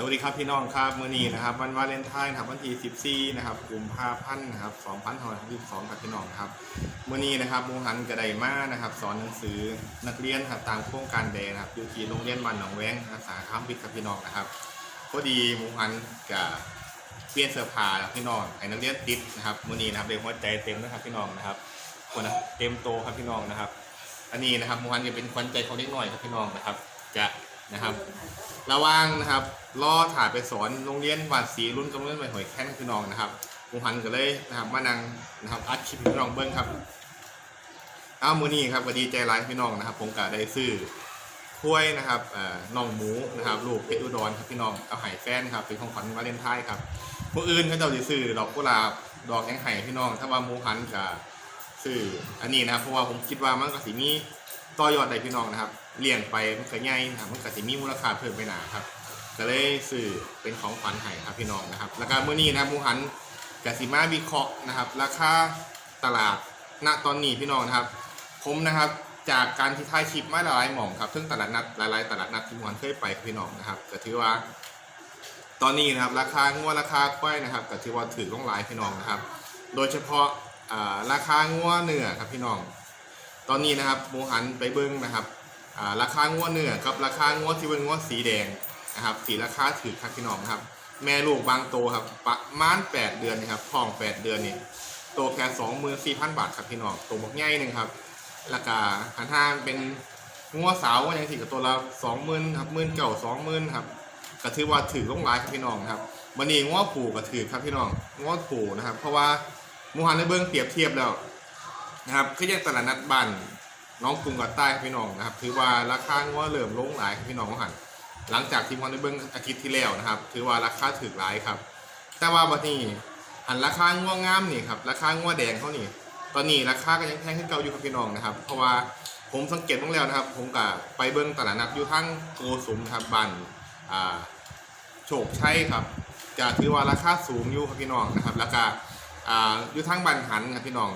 สวัสดีครับพี่น้องครับมื่อนี้นะครับวันวาเลนไทน์นะครับวันที่14นะครับกลุ่มภาพันธ์นะครับ2522ครับพี่น้องครับมื่อนี้นะครับมูหันกระไดมานะครับ สอนหนังสือนักเรียนครับตามโครงการแดงนะครับอยู่ที่โรงเรียนบ้านหนองแวงนะครับสาขาวิทย์ครับพี่น้องนะครับพอดีมูหันกับเปลี่ยนเสื้อผ้าครับพี่น้องให้นักเรียนติดนะครับมื่อนี้นะครับเด็กหัวใจเต็มนะครับพี่น้องนะครับคนนะเต็มโตครับพี่น้องนะครับ อันนี้นะครับมูหันจะเป็นขวัญใจเของเด็กน้อยครับพี่น้องนะครับ จะนะครับ ระว่างนะครับล่อถ่ายไปสอนโรงเรียนวาดสีรุ่นกำเนิดใหม่หอยแค้นพี่น้องนะครับหมูหันก็เลยนะครับมานังนะครับอัดคลิปพี่น้องเบิ้งครับเอามือนี้ครับก็ดีใจร้ายพี่น้องนะครับ ผมก็ได้ซื้อถ้วยนะครับเอ่อน่องหมูนะครับลูกเพชรอุดรครับพี่น้องเอาไห่แฟนครับเป็นของขวัญวาเลนไทน์ครับผู้อื่นเขาจ้าสิซื้อดอกกุหลาบดอกแยังไห่พี่น้อง ถ้าว่าหมูหันกับซื้ออันนี้นะครับเพราะว่าผมคิดว่ามันก็สิมีต่อยอดได้พี่น้องนะครับ เลี้ยงไปมันก็ใหญ่นะครับมันก็สิมีมูลค่าเพิ่มไปหนาครับก็เลยซื้อเป็นของขวัญให้ครับพี่น้องนะครับ แล้วก็มื้อนี้นะครับมูหันกสิมาวิเคราะห์นะครับ ราคาตลาดณตอนนี้พี่น้องนะครับ ผมนะครับจากการที่ถ่ายคลิปมาหลายหม่องครับซึ่งตลาดนัดหลายๆตลาดนัดที่มูหันเคยไปครับพี่น้องนะครับก็ถือว่า ตอนนี้นะครับราคางวดราคาควายนะครับก็ถือว่าถือต้องหลายพี่น้องนะครับ โดยเฉพาะราคางวเนื้อครับพี่น้อง ตอนนี้นะครับมูหันไปเบิ้งนะครับ ราคางวดเนื้อกับราคางวดที่เป็นงวดสีแดงนะครับสีราคาถือครับพี่น้องครับ แม่ลูกบางโตครับประมาณ 8 เดือนนะครับท้อง 8 เดือนนี่โตแค่สองหมื่นสี่พันบาทครับพี่น้องตัวบักใหญ่หนึ่งครับราคาหันทางเป็นงวดสาวก็ยังถือกับตัวละสองหมื่นครับหมื่นเก่าสองหมื่นครับก็ถือว่าถือลงหลายครับพี่น้องครับวันนี้งวดผูกก็ถือครับพี่น้องงวดผูนะครับ เพราะว่ามูหันในเบิ้งเปรียบเทียบแล้วนะครับคือยังตลาดนัดบ้าน น้องกรุงกับใต้พี่น้องนะครับถือว่าราคางัวเริ่มลงหลายพี่น้องหันหลังจากที่มอนได้เบิ้งอาทิตย์ที่แล้วนะครับ ถือว่าราคาถือหลายครับ แต่ว่าบัดนี้หันราคางัวงามนี่ครับราคางัวแดงเขานี่ตอนนี้ราคาก็ยังแพงขึ้นเก่าอยู่ครับพี่น้องนะครับ เพราะว่าผมสังเกตบ้างแล้วนะครับ ผมกับไปเบิ้งตลาดนัดอยู่ทั้งโกสุมครับบ้านอ่าโชคชัยครับ จะถือว่าราคาสูงอยู่ครับพี่น้องนะครับแล้วก็อ่าอยู่ทั้งบันหันครับพี่น้อง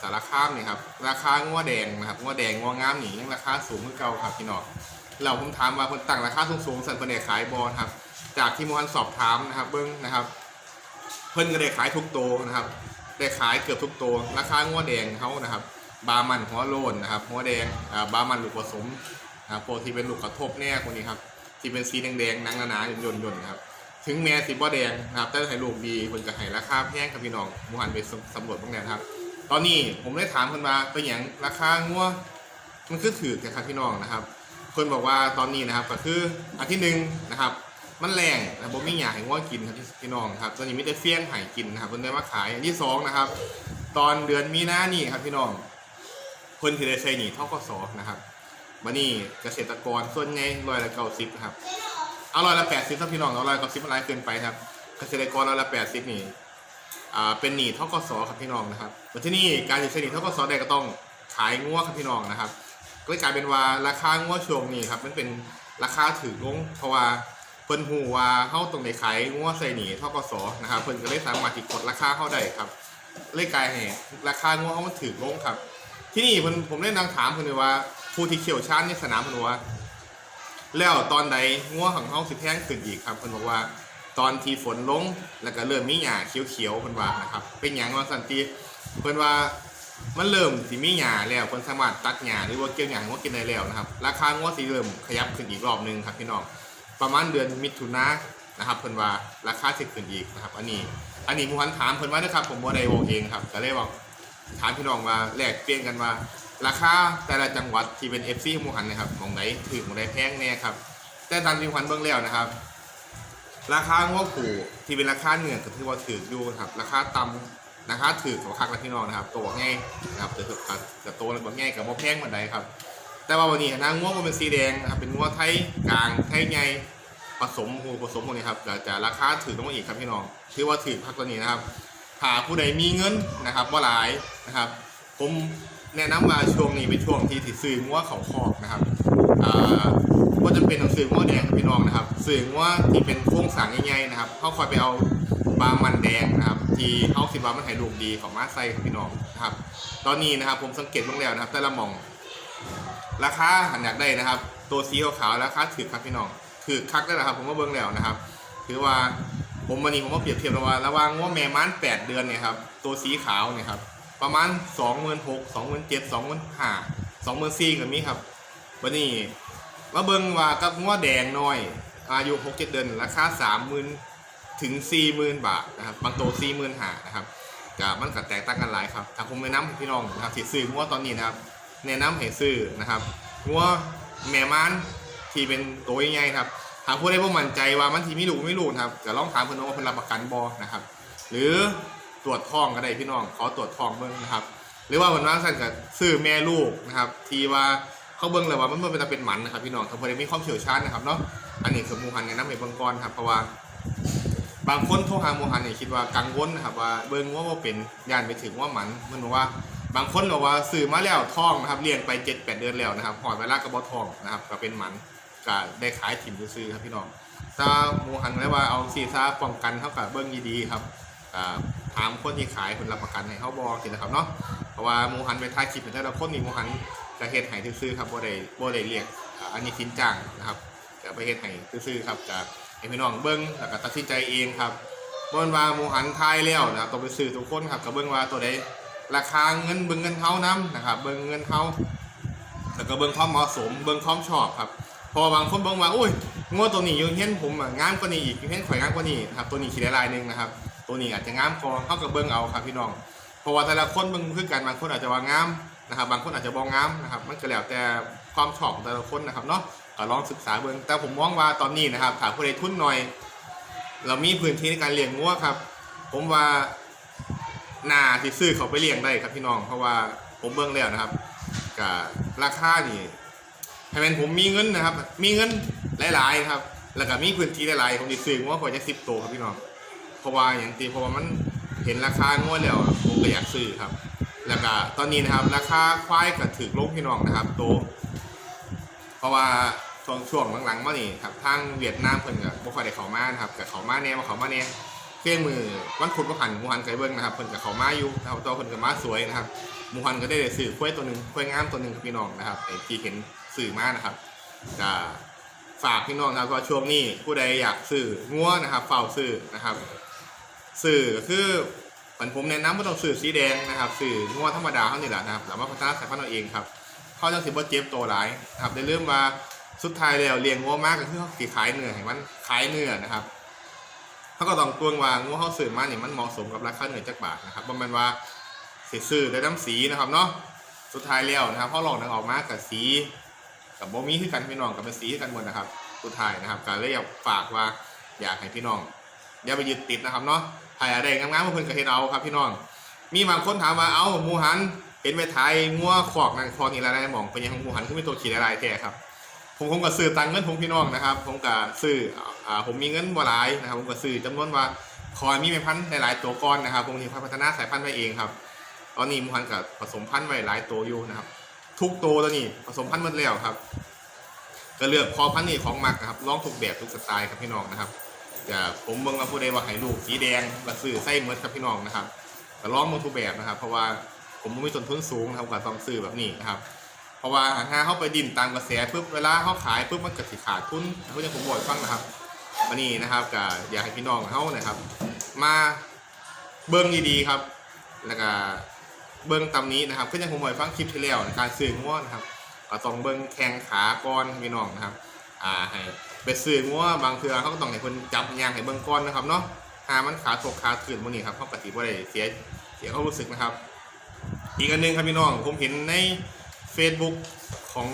สารคามเนี่ยครับราคางัวแดงนะครับงัวแดงงัวงามนี่ยังราคาสูงขึ้นเก่าครับพี่น้องเราผมถามว่าคนตั้งราคาสูงๆสันเพิ่นได้ขายบอลครับ จากที่มวนสอบถามนะครับ เบิ้งนะครับ เพิ่นก็ได้ขายทุกโตวนะครับ ได้ขายเกือบทุกตัวราคางัวแดงเขานะครับ บามันหัวโลนนะครับหัวแดงบามันลูกผสมนะครับพวกที่เป็นลูกกระทบแน่คนนี้ครับที่เป็นสีแดงๆหนังหนาๆย่นๆนะครับถึงแม้สีบ่แดงนะครับแต่ให้ลูกดีคนก็ให้ราคาแพงครับพี่น้องมูหันไปสำรวจบ้างแล้วนะครับ ตอนนี้ผมได้ถามคนมาเป็นอย่างราคางัวมันคือถือกันครับพี่น้องนะครับคนบอกว่าตอนนี้นะครับก็คืออันที่หนึ่งนะครับ มันแรงนะผมไม่อยากให้งัวกินครับพี่น้องครับตอนนี้ไมแต่เฟี้ยงไห่กินนะครับเพิ่นได้มาขายอันที่สองนะครับ ตอนเดือนมีนานี่ครับพี่น้องเพิ่นที่ได้ใช้หนี่เท่าก็สอนะครับวันนี้เกษตรกรส่วนใหญ่ร้อยละเก้าสิบนะครับเอาร้อยละแปดสิบครับพี่น้องเอาร้อยเก้าสิบมันหลายเกินไปครับ เกษตรกรร้อยละแปดสิบนี่ อ่าเป็นหนี้ท่าก็สอครับพี่น้องนะครับแต่ที่นี่การจะใช้หนี้ท่าก็สอได้ก็ต้องขายงัวครับพี่น้องนะครับ ก็เลยกลายเป็นว่าราคางัวช่วงนี้ครับมันเป็นราคาถือลงเพราะว่าเพิ่นหูว่าเฮาตรงในขายงัวใส่หนีท่ากับสอนะครับเพิ่นก็เลยสามารถที่กดราคาเข้าได้ครับเลยกลายให้ราคางัวเฮามันถือลงครับ ที่นี่ผมผมได้นางถามเพิ่นเลยว่าผู้ที่เขี่ยวชาญในสนามเพิ่นว่า แล้วตอนใดงัวของเฮาสิแพงขึ้นอีกครับเพิ่นบอกว่า ตอนที่ฝนลงแล้วก็เริ่มมีหญ้าเขียวๆเพิ่นว่านะครับ เป็นหยังว่าสันติเพิ่นว่ามันเริ่มสิมีหญ้าแล้วเพิ่นสามารถตัดหญ้าหรือว่าเกี่ยวหญ้าให้งัวกินได้แล้วนะครับราคางัวสิเริ่มขยับขึ้นอีกรอบหนึงครับพี่น้องประมาณเดือนมิถุนายนนะครับเพิ่นว่าราคาสิขึ้นอีกนะครับ อันนี้ อันนี้ผู้พันถามเพิ่นว่านะครับ ผมบ่ได้บอกเองครับก็เลยบอกถามพี่น้องว่าแลกเปลี่ยนกันว่า ราคาแต่ละจังหวัดที่เป็น FC หมูหันนะครับหมองไหนถึงหมองไหนแพงแน่ครับแต่ตามที่หมูหันเบิ่งแล้วนะครับ ราคาง้อผูที่เป็นราคาเหนือก็ถือว่าถืออยู่ครับ ราคาต่ำราคาถือของคักและพี่น้องนะครับ ตัวง่ายนะครับแต่ถือแต่ตัวแบบง่ายกับว่าแพงเหมือนใดครับ แต่ว่าวันนี้นางง้วมันเป็นสีแดงนะครับเป็นง้วไทยกลางไทยใหญ่ผสมผสมพวกนี้ครับจะจะราคาถือต้องมาอีกครับพี่น้องถือว่าถือพักตัวนี้นะครับหาผู้ใดมีเงินนะครับว่าหลายนะครับ ผม แนะนำว่าช่วงนี้เป็นช่วงที่ที่ซื้อง้วเขาคอกนะครับอ่าก็จะเป็นหนังสือง้วแดงพี่น้องนะครับซื้อง้วที่เป็นโครงสางใหญ่ๆนะครับเขาคอยไปเอาบามันแดงนะครับ ที่เขาคิดว่ามันให้ลูกดีของมาไซครับพี่น้องนะครับ ตอนนี้นะครับผมสังเกตบ้างแล้วนะครับ แต่ละหมอง ราคาหันอยากได้นะครับ ตัวสีขาวๆราคาถือครับพี่น้องถือคักได้แล้วครับ ผมว่าเบิ่งแล้วนะครับถือว่าผมวันนี้ผมมาเปรียบเทียบระหว่างระหว่างว่าแม่ม้านแปดเดือนเนี่ยครับตัวสีขาวเนี่ยครับ ประมาณสองหมื่นหกสองหมื่นเจ็ดสองหมื่นห้าสองหมื่นสี่กับมีครับวันนี้มาเบิงว่ากับงัวแดงน้อย อายุหกเจ็ดเดือนราคาสามหมื่นถึงสี่หมื่นบาทนะครับบางตัวสี่หมื่นห้านะครับกับมันก็แตกต่างกันหลายครับถ้าผมแนะนำพี่น้องนะครับที่ซื้องัวตอนนี้นะครับแนะนำให้ซื้อนะครับงัวแม่ม้านที่เป็นตัวใหญ่ๆครับหากผู้ใดบ่มั่นใจว่ามันทีมีลูกไม่ลูกครับก็ลองถามเพิ่นว่าเพิ่นรับประกันบ่นะครับ หรือ ตรวจท้องก็ได้พี่น้องขอตรวจท้องเบิ่งนะครับ หรือว่าเพิ่นว่าสั่นก็ซื้อแม่ลูกนะครับ ที่ว่าเขาเบิ่งแล้วว่ามันเป็นเป็นหมันนะครับพี่น้องถ้าผู้ใดมีความเชี่ยวชาญนะครับเนาะอันนี้คือมูหันแนะนำให้เบิ่งก่อนครับเพราะว่าบางคนโทรหาหมูหันเนี่ยคิดว่ากังวลนะครับว่าเบิ่งว่าบ่เป็นย่านไปถึงว่าหมันมันบอกว่าบางคนบอกว่าซื้อมาแล้วท้องนะครับเลี้ยงไป7-8เดือนแล้วนะครับหอดเวลาก็บ่ท้องนะครับก็เป็นหมันก็ได้ขายถิ่มซื้อครับพี่น้องถ้ามูหันไว้ว่าเอาซีซ่าป้องกันเท่ากับเบิ้งดีๆครับอ่า ถามคนที่ขายคนรับประกันให้เขาบอกสินะครับเนาะเพราะว่าหมูหันไปท้ายคลิปแต่ละคนนี่หมูหันจะเฮ็ดให้ซื้อครับบ่ได้บ่ได้เรียกอันนี้สินจ้างนะครับจะไปเฮ็ดให้ซื้อครับจะให้พี่น้องเบิ้งแล้วก็ตัดสินใจเองครับบ่แม่นว่าหมูหันทายแล้วนะครับต้องไปซื้อทุกคนครับก็เบิ้งว่าตัวใดราคาเงินเบิ้งเงินเฮานํนะครับเบิ้งเงินเฮาแล้วก็เบิ้งความเหมาะสมเบิ้งความชอบครับพอบางคนบอกว่าอุ้ยงวดตัวนี้อยูเห็นผมอะงามกว่านี้อีกอยูเห็นข่อยงามกว่านี้ครับตัวนี้ขีดลายหนึ่งนะครับ ตัวนี้อาจจะงามพอเข้ากับเบิ้งเอาครับพี่น้องเพราะว่าแต่ละคนเบิ้งคือกันบางคนอาจจะว่างามนะครับบางคนอาจจะบองงามนะครับมันก็แล้วแต่ความชอบของแต่ละคนนะครับเนาะก็ลองศึกษาเบิ้งแต่ผมมองว่าตอนนี้นะครับถ้าผู้ใดทุนหน่อย เรามีพื้นที่ในการเลี้ยงงัวครับ ผมว่านาที่ซื้อเขาไปเลี้ยงได้ครับพี่น้องเพราะว่าผมเบิ้งแล้วนะครับกับราคานี่ถ้าเป็นผมมีเงินนะครับ มีเงินหลายๆนะครับ แล้วก็มีพื้นที่หลายๆผมจะซื้อว่าจะสิบตัวครับพี่น้อง ราะว่าอย่างตีเพราะว่ามันเห็นราคางวดแล้วผมก็อยากซื้อครับ แล้วก็ตอนนี้นะครับราคาควายก็ถือลงพี่น้องนะครับโตวเพราะว่าช่วงช่วงหลังๆมานี่ครับทางเวียดนามเพิ่นก็บ่ค่อยได้เขามานะครับกับเขามาแน่มาเขามาแน่เครื่องมือวันพุธวันหันมูหันไกเบิ้งนะครับเพิ่นกับเขามาอยู่นะครับตัวเพิ่นก็มาสวยนะครับมูหันก็ได้ซื้อควายตัวหนึ่งควายงามตัวหนึ่งกับพี่น้องนะครับไอ้ที่เห็นสื่อมากนะครับจะฝากพี่น้องนะครับว่าช่วงนี้ผู้ใดอยากสื่องัวนะครับเฝ้าสื่อนะครับ สื่อก็คือผมผมแนะนำว่าต้องสื่อสีแดงนะครับสื่องัวธรรมดาเท่านี้แหละนะครับแล้วมาพัฒนาสายพันธุ์เอาเองครับเขาจะสิบ่เจ็บตัวหลายนะครับได้เริ่มว่าสุดท้ายแล้วเลี้ยงงัวมากก็คือเขาสิขายเนื้อให้มันขายเนื้อนะครับเขาก็ต้องตวงว่างัวเขาสื่อมาเนี่ยมันเหมาะสมกับราคาเนื้อจักบาทนะครับบ่แมันว่าสิซื้อได้น้ำสีนะครับเนาะสุดท้ายแล้วนะครับเขาลองนังออกมากับสีกับบ่มีคือกันพี่น้องกับเป็นสีคือกันหมดนะครับสุดท้ายนะครับการเลยอยากฝากว่าอยากให้พี่น้องอย่าไปยึดติดนะครับเนาะ ถ่ายอะไรงามๆมาเพิ่นก็เฮ็ดเอาครับพี่น้อง มีบางคนถามว่าเอ้าหมูหันเห็นไปถ่ายงัวขอกนั่นคอนี่อะไรหมองเป็นยังของหมูหันขึ้นเป็นตัวขีดอะไรแท้ครับ ผมผมก็ซื้อตังเงินผมพี่น้องนะครับ ผมก็ซื้ออ่าผมมีเงินบ่หลายนะครับผมก็ซื้อจำนวนว่าคอยมีแม่พันหลายๆตัวก้อนนะครับผมที่พัฒนาสายพันธุ์ไว้เองครับตอนนี้หมูหันกับผสมพันธุ์ไว้หลายตัวอยู่นะครับทุกตัวตัวนี้ผสมพันธุ์หมดแล้วครับก็เลือกพอพันธุ์นี่ของมักนะครับลองทุกแบบทุกสไตล์ครับพี่น้องนะครับ อย่าผมเบิ่งมาผู้ใดว่าให้ลูกสีแดงมาซื้อไส้เมดครับพี่น้องนะครับก็ลองมาทุกแบบนะครับ เพราะว่าผมบ่มีต้นทุนสูงนะครับก็ต้องซื้อแบบนี้นะครับ เพราะว่าหาเข้าไปดิ่นตามกระแสปุ๊บเวลาเขาขายปุ๊บมันก็สิขาดทุนเพื่อนผมบอกฟังนะครับวันนี้นะครับก็อยากให้พี่น้องเขานะครับ มาเบิ่งดีๆครับ แล้วก็เบิ่งตำนี้นะครับก็ยังผมบอกฟังคลิปที่แล้วการซื้อง่วนะครับก็ต้องเบิ่งแข้งขาก่อนพี่น้องนะครับ อ่าให้ ไปซื้องัวบางเทื่อเขาก็ต้องให้คนจับยางให้เบิ่งก่อนนะครับเนาะหามันขาตกขาขึ้นพวกนี้ครับเขาปฏิบัติเสียเสียเขารู้สึกนะครับ อีกอันหนึงครับพี่น้องผมเห็นใน Facebook ของ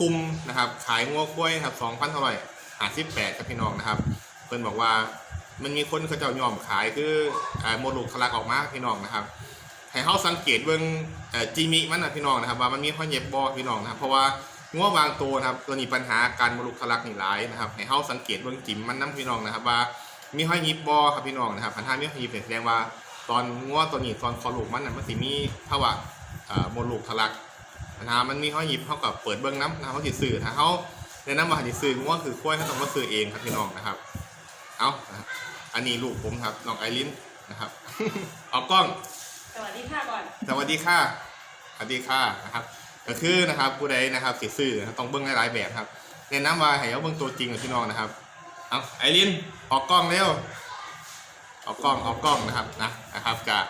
กลุ่มนะครับ ขายงัวกล้วยครับ2,000เท่าไหร่58ครับพี่น้องนะครับ เพิ่นบอกว่ามันมีคนเขาจ้ายอมขายคือโมลูกทะลักออกมาพี่น้องนะครับให้เขาสังเกตเบิ่งเอ่อจีมิมันนะพี่น้องนะครับ ว่ามันมีข้อเย็บบอพี่น้องนะครับเพราะว่า งัวบางตัวนะครับตัวนี้ปัญหาการมลุกทะลักนี่หลายนะครับให้เขาสังเกตเบิ่งจิ๋มมันน้ำพี่น้องนะครับว่ามีห้อยยิบบอครับพี่น้องนะครับปัญหามีห้อยยิบเนี่ยแสดงว่า ตอนงัวตัวนี้ตอนคอลูกมันน่ะมันสิมีภาวะเอ่อมลุกทะลักปัญหามันมีห้อยยิบเขากับเปิดเบิ่งน้ำนะครับเขาสิซื้อถ้าเขาแนะนำว่าให้ซื้องัวคือกล้วยเขาต้องมาซื้อเองครับพี่น้องนะครับ เอานะครับอันนี้ลูกผมครับน้องไอรินนะครับเอากล้อง สวัสดีค่ะก่อน สวัสดีค่ะสวัสดีค่ะนะครับ ก็คือนะครับผู้ใดนะครับสิซื้อนะครับต้องเบิ้งหลายๆแบบครับแนะนำว่าให้เอาเบิ้งตัวจริงกับพี่น้องนะครับเอาไอรินออกกล้องเร็วออกกล้องออกกล้องนะครับนะนะครับกะ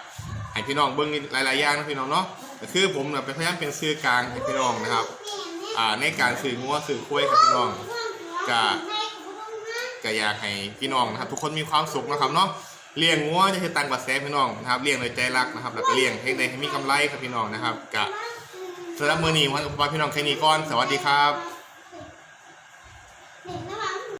ให้พี่น้องเบิ้งหลายๆอย่างนะพี่น้องเนาะก็คือผมเนี่ยเป็นพยายามเป็นสื่อกลางให้พี่น้องนะครับอ่าในการสื่องัวสื่อคุ้ยครับพี่น้องกะก็อยากให้พี่น้องนะครับ ทุกคนมีความสุขนะครับเนาะเลี้ยงงัวจะให้ตังค์กว่าแสนพี่น้องนะครับเลี้ยงโดยใจรักนะครับ แล้วก็เลี้ยงให้ได้ให้มีกำไรครับพี่น้องนะครับกะ สำหรับมือนี้วันอุปกรณ์พี่น้องแค่นี้ก่อน สวัสดีครับ